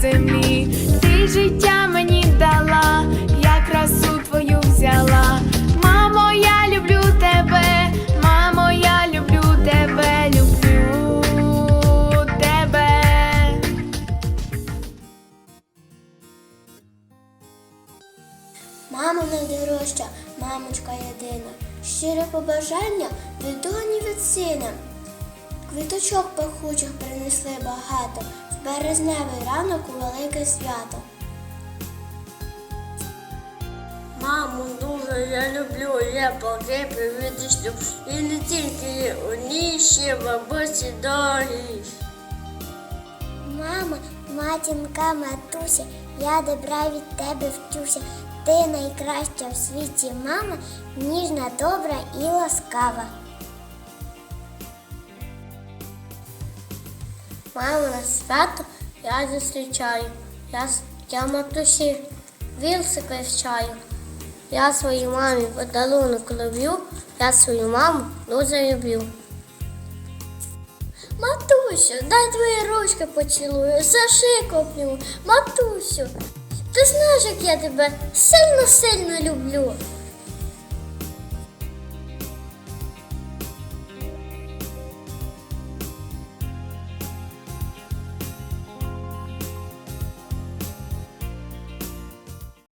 землі. Ти життя мені дала, я красу твою взяла. Мамо, я люблю тебе, мамо, я люблю тебе, люблю тебе. Мамо найдорожча, мамочка єдина, щире побажання від доні від сина. Квіточок пахучих принесли багато, березневий ранок у велике свято. Маму дуже я люблю, я поки привідчу. І не тільки одні ще бабусі дорогі. Мама, матінка, матуся, я добра від тебе вчуся. Ти найкраща в світі мама, ніжна, добра і ласкава. Маму на свято я зустрічаю. Я, я матусі вілсика з чаю. Я своїй мамі подарунок люблю, я свою маму дуже люблю. Матусю, дай твої ручки поцілую, за шику обніму. Матусю, ти знаєш, як я тебе сильно-сильно люблю.